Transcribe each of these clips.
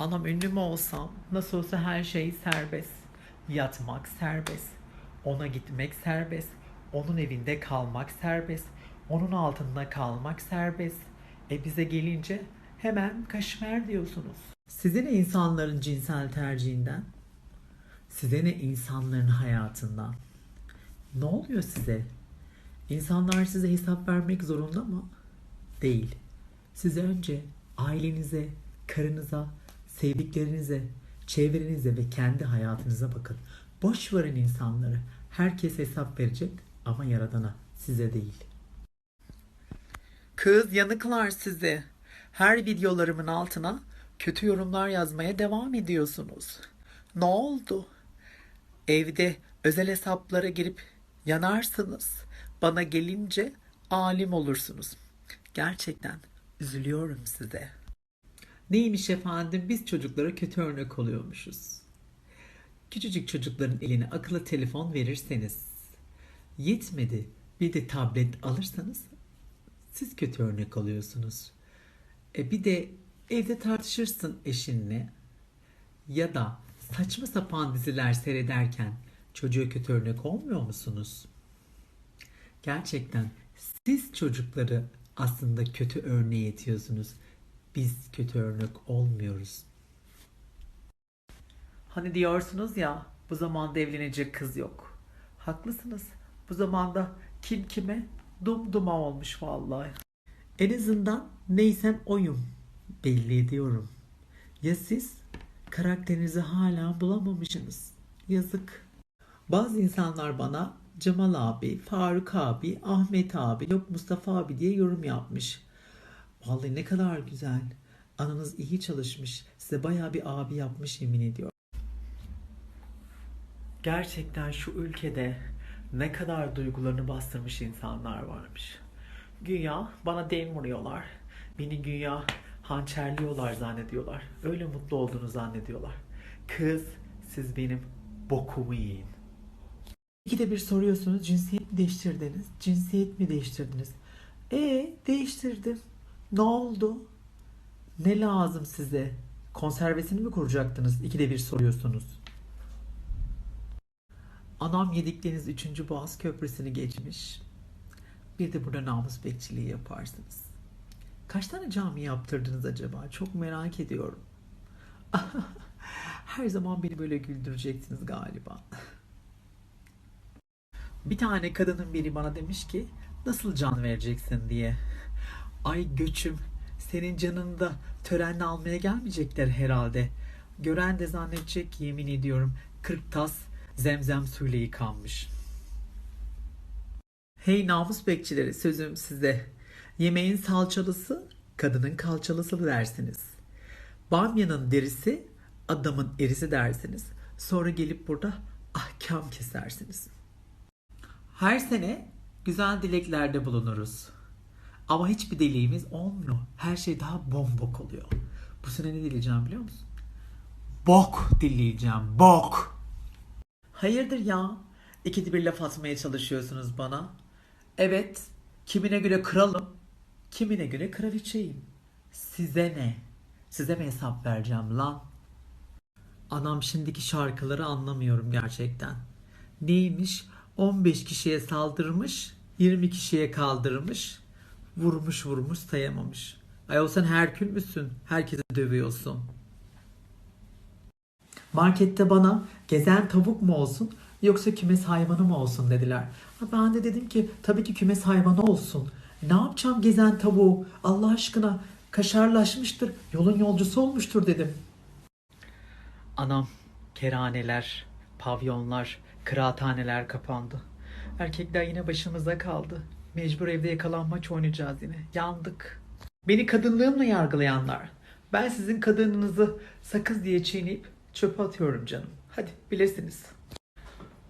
Anam ünlü mü olsam nasıl olsa her şey serbest. Yatmak serbest. Ona gitmek serbest. Onun evinde kalmak serbest. Onun altında kalmak serbest. E bize gelince hemen kaşmer diyorsunuz. Size ne insanların cinsel tercihinden? Size ne insanların hayatından? Ne oluyor size? İnsanlar size hesap vermek zorunda mı? Değil. Siz önce ailenize, karınıza, sevdiklerinize, çevrenize ve kendi hayatınıza bakın. Boş verin insanları. Herkes hesap verecek ama yaradana, size değil. Kız yanıklar sizi. Her videolarımın altına kötü yorumlar yazmaya devam ediyorsunuz. Ne oldu? Evde özel hesaplara girip yanarsınız. Bana gelince alim olursunuz. Gerçekten üzülüyorum size. Neymiş efendim biz çocuklara kötü örnek oluyormuşuz. Küçücük çocukların eline akıllı telefon verirseniz yetmedi bir de tablet alırsanız siz kötü örnek oluyorsunuz. E bir de evde tartışırsın eşinle ya da saçma sapan diziler seyrederken çocuğa kötü örnek olmuyor musunuz? Gerçekten siz çocukları aslında kötü örneğe itiyorsunuz. Biz kötü örnek olmuyoruz. Hani diyorsunuz ya bu zamanda evlenecek kız yok. Haklısınız. Bu zamanda kim kime dumduma olmuş vallahi. En azından neysem oyum. Belli ediyorum. Ya siz karakterinizi hala bulamamışsınız. Yazık. Bazı insanlar bana Cemal abi, Faruk abi, Ahmet abi, yok Mustafa abi diye yorum yapmış. Vallahi ne kadar güzel. Ananız iyi çalışmış. Size bayağı bir abi yapmış yemin ediyorum. Gerçekten şu ülkede ne kadar duygularını bastırmış insanlar varmış. Güya bana dem vuruyorlar. Beni güya hançerliyorlar zannediyorlar. Öyle mutlu olduğunu zannediyorlar. Kız siz benim bokumu yiyin. İkide bir soruyorsunuz cinsiyet mi değiştirdiniz? Cinsiyet mi değiştirdiniz? E değiştirdim. Ne oldu? Ne lazım size? Konservesini mi kuracaktınız? İkide bir soruyorsunuz. Anam yedikleriniz 3. Boğaz Köprüsü'nü geçmiş. Bir de burada namus bekçiliği yaparsınız. Kaç tane cami yaptırdınız acaba? Çok merak ediyorum. Her zaman beni böyle güldüreceksiniz galiba. Bir tane kadının biri bana demiş ki nasıl can vereceksin diye. Ay göçüm senin canını da törenle almaya gelmeyecekler herhalde. Gören de zannedecek yemin ediyorum 40 tas zemzem suyla yıkanmış. Hey namus bekçileri sözüm size. Yemeğin salçalısı kadının kalçalısı dersiniz. Bamyanın derisi adamın erisi dersiniz. Sonra gelip burada ahkam kesersiniz. Her sene güzel dileklerde bulunuruz. Ama hiçbir dileğimiz olmuyor. Her şey daha bombok oluyor. Bu sene ne dileyeceğim biliyor musun? Bok dileyeceğim. Bok. Hayırdır ya? İkide bir laf atmaya çalışıyorsunuz bana. Evet. Kimine göre kralım. Kimine göre kraliçeyim. Size ne? Size mi hesap vereceğim lan? Anam şimdiki şarkıları anlamıyorum gerçekten. Neymiş? 15 kişiye saldırmış, 20 kişiye kaldırmış, vurmuş vurmuş sayamamış. Ayol sen Herkül müsün? Herkesi dövüyorsun. Markette bana gezen tavuk mu olsun yoksa kümes hayvanı mı olsun dediler. Ben de dedim ki tabii ki kümes hayvanı olsun. Ne yapacağım gezen tavuğu? Allah aşkına kaşarlaşmıştır, yolun yolcusu olmuştur dedim. Anam, kerhaneler, pavyonlar, kıraathaneler kapandı. Erkekler yine başımıza kaldı. Mecbur evde yakalanmaç oynayacağız yine. Yandık. Beni kadınlığımla yargılayanlar. Ben sizin kadınınızı sakız diye çiğneyip çöpe atıyorum canım. Hadi bilirsiniz.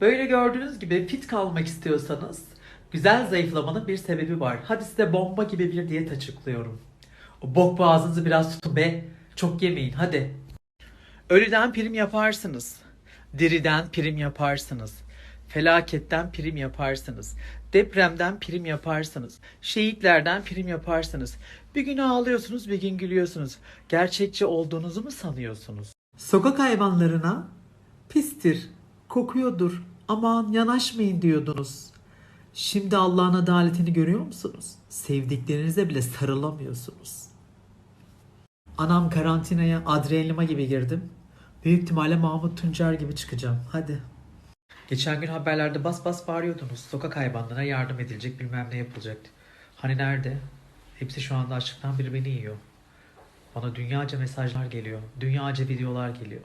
Böyle gördüğünüz gibi fit kalmak istiyorsanız güzel zayıflamanın bir sebebi var. Hadi size bomba gibi bir diyet açıklıyorum. O bok boğazınızı biraz tutun be. Çok yemeyin hadi. Ölüden prim yaparsınız. Diriden prim yaparsınız. Felaketten prim yaparsınız. Depremden prim yaparsınız. Şehitlerden prim yaparsınız. Bir gün ağlıyorsunuz, bir gün gülüyorsunuz. Gerçekçi olduğunuzu mu sanıyorsunuz? Sokak hayvanlarına pistir, kokuyordur, aman yanaşmayın diyordunuz. Şimdi Allah'ın adaletini görüyor musunuz? Sevdiklerinize bile sarılamıyorsunuz. Anam karantinaya adrenalima gibi girdim. Büyük ihtimalle Mahmut Tuncer gibi çıkacağım. Hadi. Geçen gün haberlerde bas bas bağırıyordunuz. Sokak hayvanlarına yardım edilecek bilmem ne yapılacak. Hani nerede? Hepsi şu anda açlıktan biri beni yiyor. Bana dünyaca mesajlar geliyor. Dünyaca videolar geliyor.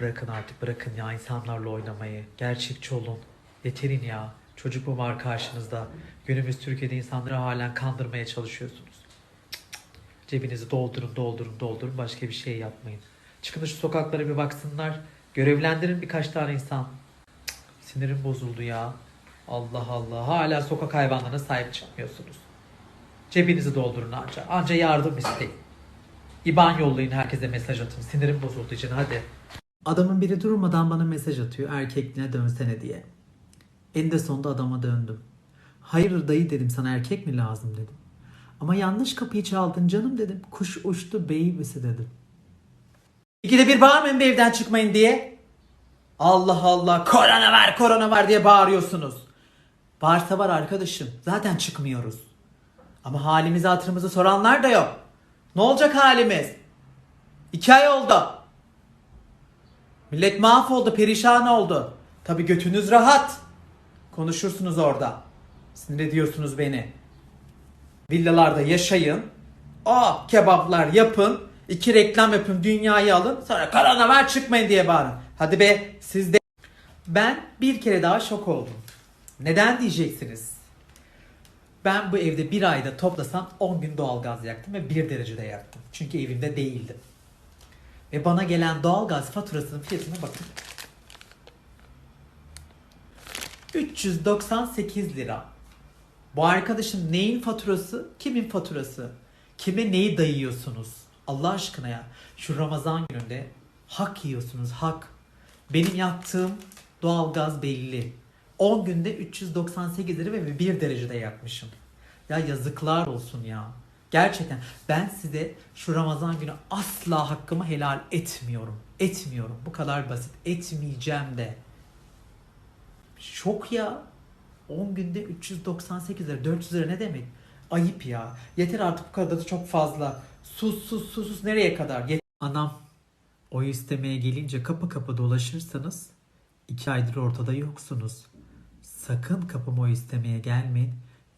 Bırakın artık bırakın ya insanlarla oynamayı. Gerçekçi olun. Yeterin ya. Çocuk mu var karşınızda? Günümüz Türkiye'de insanları halen kandırmaya çalışıyorsunuz. Cebinizi doldurun doldurun doldurun başka bir şey yapmayın. Çıkın şu sokaklara bir baksınlar. Görevlendirin birkaç tane insan. Sinirim bozuldu ya. Allah Allah. Hala sokak hayvanlarına sahip çıkmıyorsunuz. Cebinizi doldurun anca. Anca yardım isteyin. İban yollayın herkese mesaj atın. Sinirim bozuldu için hadi. Adamın biri durmadan bana mesaj atıyor erkekliğine dönsene diye. Eninde sonunda adama döndüm. Hayır dayı dedim sana erkek mi lazım dedim. Ama yanlış kapıyı çaldın canım dedim. Kuş uçtu beyibisi dedim. İkide bir bağırmayın bir evden çıkmayın diye. Allah Allah korona var korona var diye bağırıyorsunuz. Varsa var arkadaşım zaten çıkmıyoruz. Ama halimizi hatırımızı soranlar da yok. Ne olacak halimiz? İki ay oldu. Millet mahvoldu, perişan oldu. Tabi götünüz rahat. Konuşursunuz orada. Sinir ediyorsunuz beni. Villalarda yaşayın. O kebaplar yapın. iki reklam yapın, dünyayı alın. Sonra korona var çıkmayın diye bağırın. Hadi be siz de. Ben bir kere daha şok oldum. Neden diyeceksiniz? Ben bu evde bir ayda toplasam 10 gün doğalgaz yaktım ve 1 derecede yaktım. Çünkü evimde değildim. Ve bana gelen doğalgaz faturasının fiyatına bakın. 398 lira. Bu arkadaşım neyin faturası? Kimin faturası? Kime neyi dayıyorsunuz? Allah aşkına ya. Şu Ramazan gününde hak yiyorsunuz hak. Benim yaktığım doğalgaz belli. 10 günde 398 lira ve 1 derecede yakmışım. Ya yazıklar olsun ya. Gerçekten ben size şu Ramazan günü asla hakkımı helal etmiyorum. Etmiyorum. Bu kadar basit. Etmeyeceğim de. Şok ya. 10 günde 398 lira. 400 lira ne demek? Ayıp ya. Yeter artık bu kadar da çok fazla. Sus sus sus sus nereye kadar? Yet- Anam oy istemeye gelince kapı kapı dolaşırsanız iki aydır ortada yoksunuz. Sakın kapıma oy istemeye gelmeyin.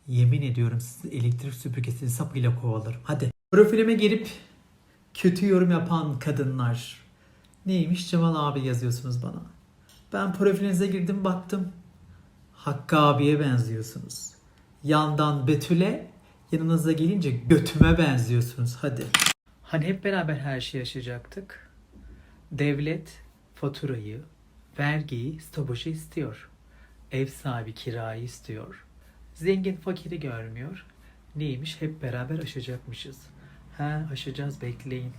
Yemin ediyorum sizi elektrik süpürgesinin sapıyla kovalarım. Hadi. Profilime girip kötü yorum yapan kadınlar. Neymiş Cemal abi yazıyorsunuz bana. Ben profilinize girdim baktım. Hakkı abiye benziyorsunuz. Yandan Betül'e, yanınıza gelince götüme benziyorsunuz. Hadi. Hani hep beraber her şeyi yaşayacaktık. Devlet faturayı, vergiyi, stoboşu istiyor. Ev sahibi kirayı istiyor. Zengin fakiri görmüyor. Neymiş hep beraber aşacakmışız. Ha aşacağız bekleyin.